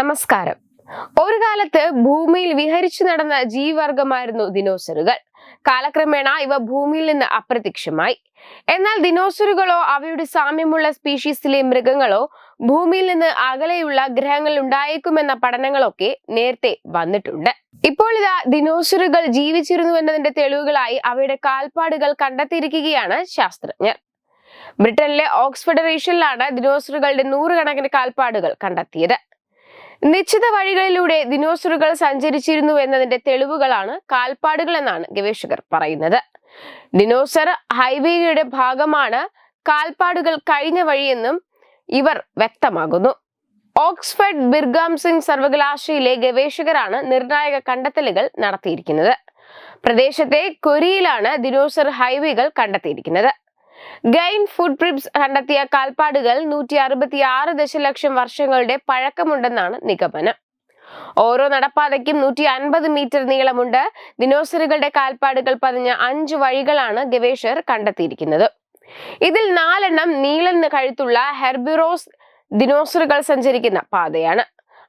നമസ്കാരം. ഒരു കാലത്ത് ഭൂമിയിൽ വിഹരിച്ചു നടന്ന ജീവവർഗമായിരുന്നു ദിനോസറുകൾ. കാലക്രമേണ ഇവ ഭൂമിയിൽ നിന്ന് അപ്രത്യക്ഷമായി. എന്നാൽ ദിനോസറുകളോ അവയുടെ സാമ്യമുള്ള സ്പീഷീസിലെ മൃഗങ്ങളോ ഭൂമിയിൽ നിന്ന് അകലെയുള്ള ഗ്രഹങ്ങൾ ഉണ്ടായേക്കുമെന്ന പഠനങ്ങളൊക്കെ നേരത്തെ വന്നിട്ടുണ്ട്. ഇപ്പോൾ ഇതാ ദിനോസറുകൾ ജീവിച്ചിരുന്നു എന്നതിന്റെ തെളിവുകളായി അവയുടെ കാൽപ്പാടുകൾ കണ്ടെത്തിയിരിക്കുകയാണ് ശാസ്ത്രജ്ഞർ. ബ്രിട്ടനിലെ ഓക്സ്ഫോർഡ് റീഷനിലാണ് ദിനോസറുകളുടെ നൂറുകണക്കിന് കാൽപ്പാടുകൾ കണ്ടെത്തിയത്. നിശ്ചിത വഴികളിലൂടെ ദിനോസറുകൾ സഞ്ചരിച്ചിരുന്നു എന്നതിന്റെ തെളിവുകളാണ് കാൽപ്പാടുകൾ എന്നാണ് ഗവേഷകർ പറയുന്നത്. ദിനോസർ ഹൈവേയുടെ ഭാഗമാണ് കാൽപ്പാടുകൾ കഴിഞ്ഞ വഴിയെന്നും ഇവർ വ്യക്തമാകുന്നു ഓക്സ്ഫോർഡ് ബിർഗാം സിംഗ് സർവകലാശാലയിലെ ഗവേഷകരാണ് നിർണായക കണ്ടെത്തലുകൾ നടത്തിയിരിക്കുന്നത്. പ്രദേശത്തെ കൊരിയിലാണ് ദിനോസർ ഹൈവേകൾ കണ്ടെത്തിയിരിക്കുന്നത്. ഗൈൻ ഫുഡ് പ്രിപ്സ് കണ്ടെത്തിയ കാൽപ്പാടുകൾ നൂറ്റി അറുപത്തി ആറ് ദശലക്ഷം വർഷങ്ങളുടെ പഴക്കമുണ്ടെന്നാണ് നിഗമനം. ഓരോ നടപ്പാതയ്ക്കും നൂറ്റി അൻപത് മീറ്റർ നീളമുണ്ട്. ദിനോസറുകളുടെ കാൽപ്പാടുകൾ പതിഞ്ഞ അഞ്ച് വഴികളാണ് ഗവേഷകർ കണ്ടെത്തിയിരിക്കുന്നത്. ഇതിൽ നാലെണ്ണം നീളൻ കഴുത്തുള്ള ഹെർബിറോസ് ദിനോസറുകൾ സഞ്ചരിക്കുന്ന പാതയാണ്.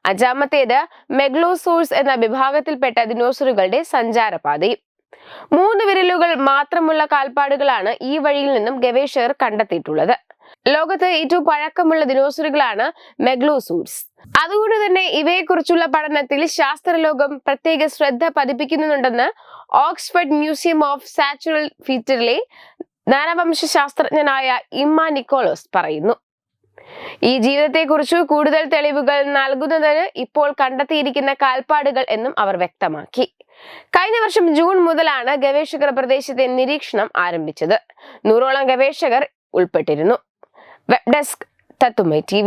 അഞ്ചാമത്തേത് മെഗ്ലോസോഴ്സ് എന്ന വിഭാഗത്തിൽപ്പെട്ട ദിനോസറുകളുടെ സഞ്ചാരപാതയും. മൂന്ന് വിരലുകൾ മാത്രമുള്ള കാൽപ്പാടുകളാണ് ഈ വഴിയിൽ നിന്നും ഗവേഷകർ കണ്ടെത്തിയിട്ടുള്ളത്. ലോകത്ത് ഏറ്റവും പഴക്കമുള്ള ദിനോസറുകളാണ് മെഗ്ലോസൂർസ് അതുകൊണ്ട് തന്നെ ഇവയെക്കുറിച്ചുള്ള പഠനത്തിൽ ശാസ്ത്രലോകം പ്രത്യേക ശ്രദ്ധ പതിപ്പിക്കുന്നുണ്ടെന്ന് ഓക്സ്ഫോർഡ് മ്യൂസിയം ഓഫ് സാച്ചുറൽ ഫീച്ചറിലെ നാനവംശ ശാസ്ത്രജ്ഞനായ ഇമ്മ നിക്കോളോസ് പറയുന്നു. ഈ ജീവിതത്തെക്കുറിച്ച് കൂടുതൽ തെളിവുകൾ നൽകുന്നതിന് ഇപ്പോൾ കണ്ടെത്തിയിരിക്കുന്ന കാൽപ്പാടുകൾ എന്നും അവർ വ്യക്തമാക്കി. കഴിഞ്ഞ വർഷം ജൂൺ മുതലാണ് ഗവേഷകർ പ്രദേശത്തെ നിരീക്ഷണം ആരംഭിച്ചത്. നൂറോളം ഗവേഷകർ ഉൾപ്പെട്ടിരുന്നു. വെബ് ഡെസ്ക് തത്തുമൈ ടി